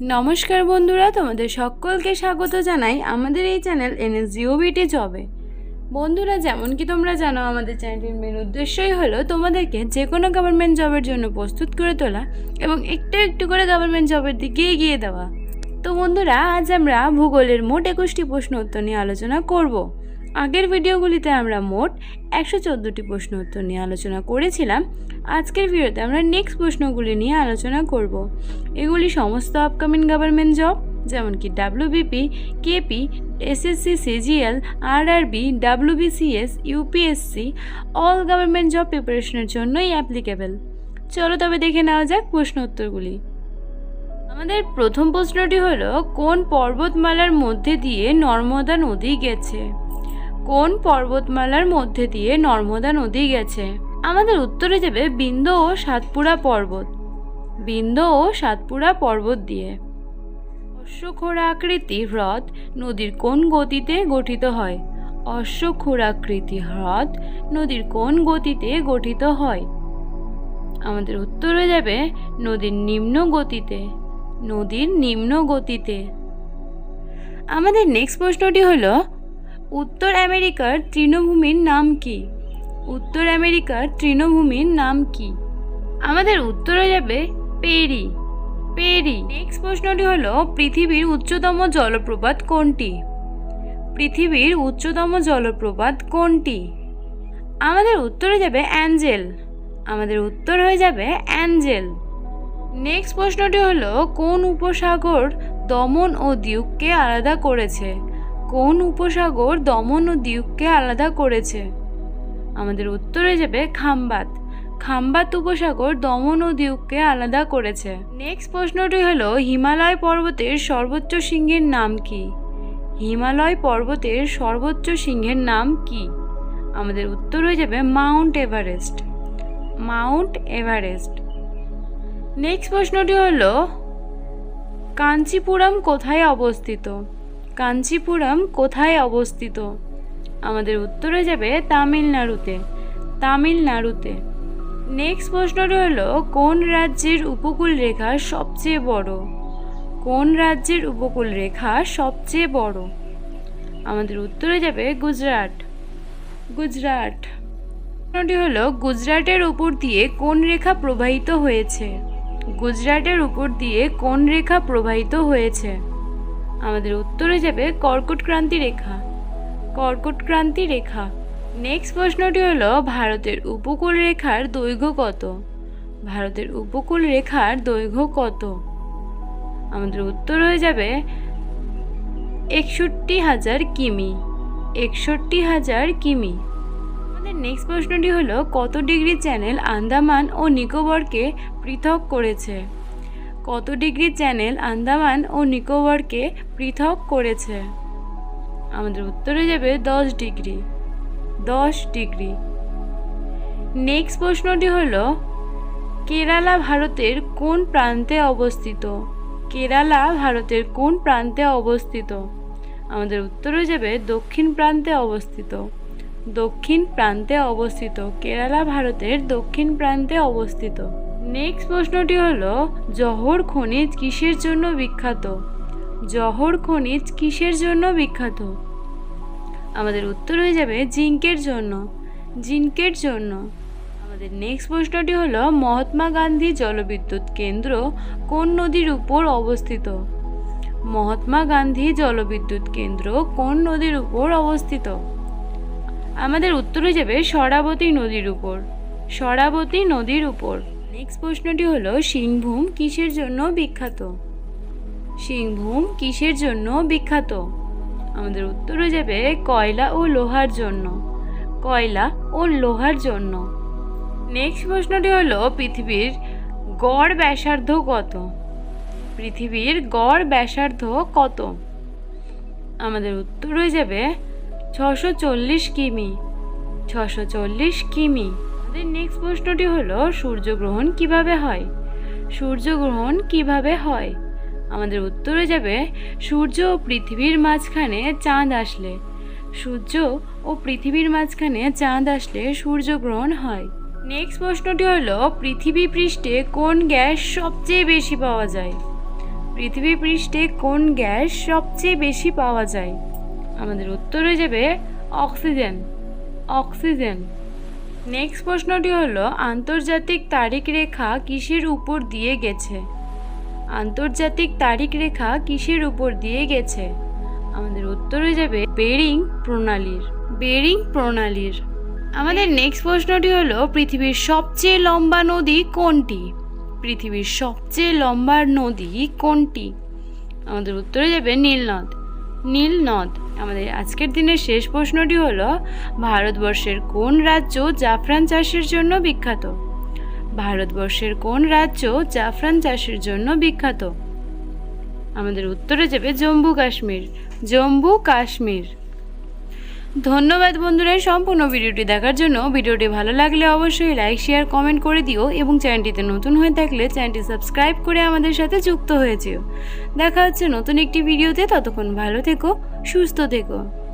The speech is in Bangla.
নমস্কার বন্ধুরা, তোমাদের সকলকে স্বাগত জানাই আমাদের এই চ্যানেল এনএস জিওবিটি জবে। বন্ধুরা, যেমন কি তোমরা জানো, আমাদের চ্যানেলটির মেন উদ্দেশ্যই হলো তোমাদেরকে যে কোনো গভর্নমেন্ট জবের জন্য প্রস্তুত করে তোলা এবং একটু একটু করে গভর্নমেন্ট জবের দিকে এগিয়ে দেওয়া। তো বন্ধুরা, আজ আমরা ভূগোলের মোট একুশটি প্রশ্ন উত্তর নিয়ে আলোচনা করব। আগের ভিডিওগুলিতে আমরা মোট একশো চোদ্দোটি প্রশ্ন উত্তর নিয়ে আলোচনা করেছিলাম। আজকের ভিডিওতে আমরা নেক্সট প্রশ্নগুলি নিয়ে আলোচনা করব। এগুলি সমস্ত আপকামিং গভর্নমেন্ট জব যেমন কি WBP KP SSC CGL RRB WBCS UPSC all government job প্রিপারেশনের জন্যই অ্যাপ্লিকেবল চলো তবে দেখে নেওয়া যাক প্রশ্ন উত্তরগুলি। আমাদের প্রথম প্রশ্নটি হলো, কোন পর্বতমালার মধ্যে দিয়ে নর্মদা নদী গেছে? কোন পর্বতমালার মধ্যে দিয়ে নর্মদা নদী গেছে? আমাদের উত্তরে যাবে বিন্দ ও সাতপুরা পর্বত। বিন্দ ও সাতপুরা পর্বত দিয়ে। অশ্বক্ষোরা আকৃতি হ্রদ নদীর কোন গতিতে গঠিত হয়? অশ্বক্ষোরাকৃতি হ্রদ নদীর কোন গতিতে গঠিত হয়? আমাদের উত্তরে যাবে নদীর নিম্ন গতিতে। নদীর নিম্ন গতিতে। আমাদের নেক্সট প্রশ্নটি হলো উত্তর আমেরিকার তৃণভূমির নাম কি? উত্তর আমেরিকার তৃণভূমির নাম কি? আমাদের উত্তর যাবে পেরি। পেরি। নেক্সট প্রশ্নটি হলো, পৃথিবীর উচ্চতম জলপ্রপাত কোনটি? পৃথিবীর উচ্চতম জলপ্রপাত কোনটি? আমাদের উত্তর যাবে অ্যাঞ্জেল। আমাদের উত্তর হয়ে যাবে অ্যাঞ্জেল। নেক্সট প্রশ্নটি হলো, কোন উপসাগর দমন ও দিউককে আলাদা করেছে? কোন উপসাগর দমন ও দিউককে আলাদা করেছে? আমাদের উত্তরে যাবে খাম্বাত। খাম্বাত উপসাগর দমন ও দিউককে আলাদা করেছে। নেক্সট প্রশ্নটি হলো, হিমালয় পর্বতের সর্বোচ্চ সিংহের নাম কি? হিমালয় পর্বতের সর্বোচ্চ সিংহের নাম কি? আমাদের উত্তর হয়ে যাবে mount Everest. Mount Everest. Next প্রশ্নটি হলো, কাঞ্চিপুরম কোথায় অবস্থিত? কাঞ্চিপুরম কোথায় অবস্থিত? আমাদের উত্তরে যাবে তামিলনাড়ুতে। তামিলনাড়ুতে। নেক্সট প্রশ্নটি হলো কোন রাজ্যের উপকূল রেখা সবচেয়ে বড়? কোন রাজ্যের উপকূল রেখা সবচেয়ে বড়? আমাদের উত্তরে যাবে গুজরাট। গুজরাট। প্রশ্নটি হলো, গুজরাটের উপর দিয়ে কোন রেখা প্রবাহিত হয়েছে? গুজরাটের উপর দিয়ে কোন রেখা প্রবাহিত হয়েছে? আমাদের উত্তরে যাবে কর্কট ক্রান্তি রেখা। কর্কট ক্রান্তি রেখা। নেক্সট প্রশ্নটি হলো, ভারতের উপকূল রেখার দৈর্ঘ্য কত? ভারতের উপকূল রেখার দৈর্ঘ্য কত? আমাদের উত্তর হয়ে যাবে একষট্টি হাজার কিমি। একষট্টি হাজার কিমি। আমাদের নেক্সট প্রশ্নটি হলো, কত ডিগ্রি চ্যানেল আন্দামান ও নিকোবরকে পৃথক করেছে? কত ডিগ্রি চ্যানেল আন্দামান ও নিকোবরকে পৃথক করেছে? আমাদের উত্তরে যাবে দশ ডিগ্রি। দশ ডিগ্রি। নেক্সট প্রশ্নটি হলো, কেরালা ভারতের কোন প্রান্তে অবস্থিত? কেরালা ভারতের কোন প্রান্তে অবস্থিত? আমাদের উত্তর যাবে দক্ষিণ প্রান্তে অবস্থিত। দক্ষিণ প্রান্তে অবস্থিত। কেরালা ভারতের দক্ষিণ প্রান্তে অবস্থিত। নেক্সট প্রশ্নটি হলো, জহর খনিজ কিসের জন্য বিখ্যাত? জহর খনিজ কিসের জন্য বিখ্যাত? আমাদের উত্তর হয়ে যাবে জিঙ্কের জন্য। জিঙ্কের জন্য। আমাদের নেক্সট প্রশ্নটি হলো, মহাত্মা গান্ধী জলবিদ্যুৎ কেন্দ্র কোন নদীর উপর অবস্থিত? মহাত্মা গান্ধী জলবিদ্যুৎ কেন্দ্র কোন নদীর উপর অবস্থিত? আমাদের উত্তর হয়ে যাবে সরাবতী নদীর উপর। সরাবতী নদীর উপর। নেক্সট প্রশ্নটি হলো, সিংভূম কিসের জন্য বিখ্যাত? সিংভূম কিসের জন্য বিখ্যাত? আমাদের উত্তর হয়ে যাবে, কয়লা ও লোহার জন্য। কয়লা ও লোহার জন্য। নেক্সট প্রশ্নটি হলো, পৃথিবীর গড় ব্যাসার্ধ কত? পৃথিবীর গড় ব্যাসার্ধ কত? আমাদের উত্তর হয়ে যাবে, ছশো চল্লিশ কিমি। ছশো চল্লিশ কিমি। আমাদের নেক্সট প্রশ্নটি হলো, সূর্যগ্রহণ কীভাবে হয়? সূর্যগ্রহণ কীভাবে হয়? আমাদের উত্তরে যাবে, সূর্য ও পৃথিবীর মাঝখানে চাঁদ আসলে। সূর্য ও পৃথিবীর মাঝখানে চাঁদ আসলে সূর্যগ্রহণ হয়। নেক্সট প্রশ্নটি হলো, পৃথিবী পৃষ্ঠে কোন গ্যাস সবচেয়ে বেশি পাওয়া যায়? পৃথিবী পৃষ্ঠে কোন গ্যাস সবচেয়ে বেশি পাওয়া যায়? আমাদের উত্তরে যাবে, অক্সিজেন। অক্সিজেন। নেক্সট প্রশ্নটি হলো, আন্তর্জাতিক তারিখ রেখা কিসের উপর দিয়ে গেছে? আন্তর্জাতিক তারিখ রেখা কিসের উপর দিয়ে গেছে? আমাদের উত্তর যাবে বেরিং প্রণালীর। বেরিং প্রণালীর। আমাদের নেক্সট প্রশ্নটি হলো, পৃথিবীর সবচেয়ে লম্বা নদী কোনটি? পৃথিবীর সবচেয়ে লম্বা নদী কোনটি? আমাদের উত্তরে যাবে নীলনদ। নীল নদ। আমাদের আজকের দিনের শেষ প্রশ্নটি হল, ভারতবর্ষের কোন রাজ্য জাফরান চাষের জন্য বিখ্যাত? ভারতবর্ষের কোন রাজ্য জাফরান চাষের জন্য বিখ্যাত? আমাদের উত্তরে যাবে জম্মু কাশ্মীর। জম্মু কাশ্মীর। ধন্যবাদ বন্ধুরা সম্পূর্ণ ভিডিওটি দেখার জন্য। ভিডিওটি ভালো লাগলে অবশ্যই লাইক, শেয়ার, কমেন্ট করে দিও এবং চ্যানেলটিতে নতুন হয়ে থাকলে চ্যানেলটি সাবস্ক্রাইব করে আমাদের সাথে যুক্ত হয়ে যেও। দেখা হচ্ছে নতুন একটি ভিডিওতে। ততক্ষণ ভালো থেকো, সুস্থ থেকো।